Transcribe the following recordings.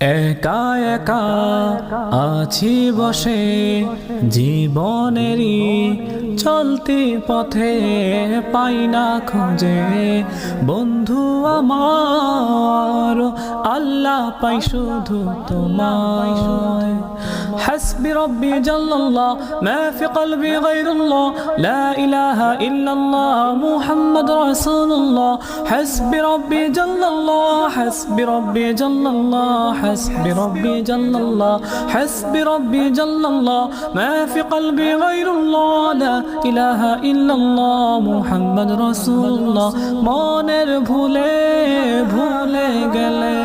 একা একা আছি বসে জীবনেরই চলতি পথে পাই না খোঁজে। বন্ধু আমার আল্লাহ পাই শুধু তোমায় حسبي ربي جل الله ما في قلبي غير الله لا إله إلا الله محمد رسول الله حسبي ربي جل الله حسبي ربي جل الله حسبي ربي جل الله حسبي ربي جل الله ما في قلبي غير الله لا إله إلا الله محمد رسول الله মনের ভুলে ভুলে গেলেও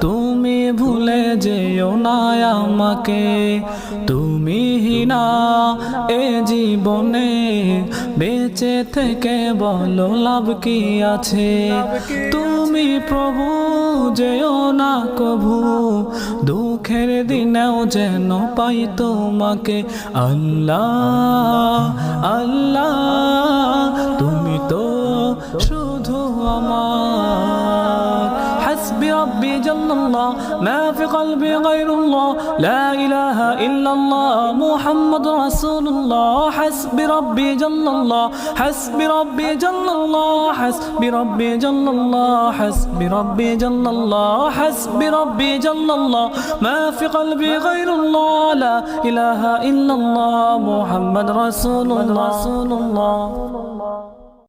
তুমি ভুলে যেও না আমাকে। তুমি না এ জীবনে বেঁচে থেকে বলো লাভ কি আছে? তুমি প্রভু যেও না কভু, দুঃখের দিনেও যেন পাই তোমাকে। আল্লাহ আল্লাহ। ربي جل الله. ما في قلبي غير الله. لا إله إلا الله. محمد رسول الله. حسبي ربي جل الله. حسبي ربي جل الله. حسبي ربي جل الله. حسبي ربي جل الله. حسبي ربي جل الله. ما في قلبي غير الله. لا إله إلا الله. محمد رسول الله رسول الله.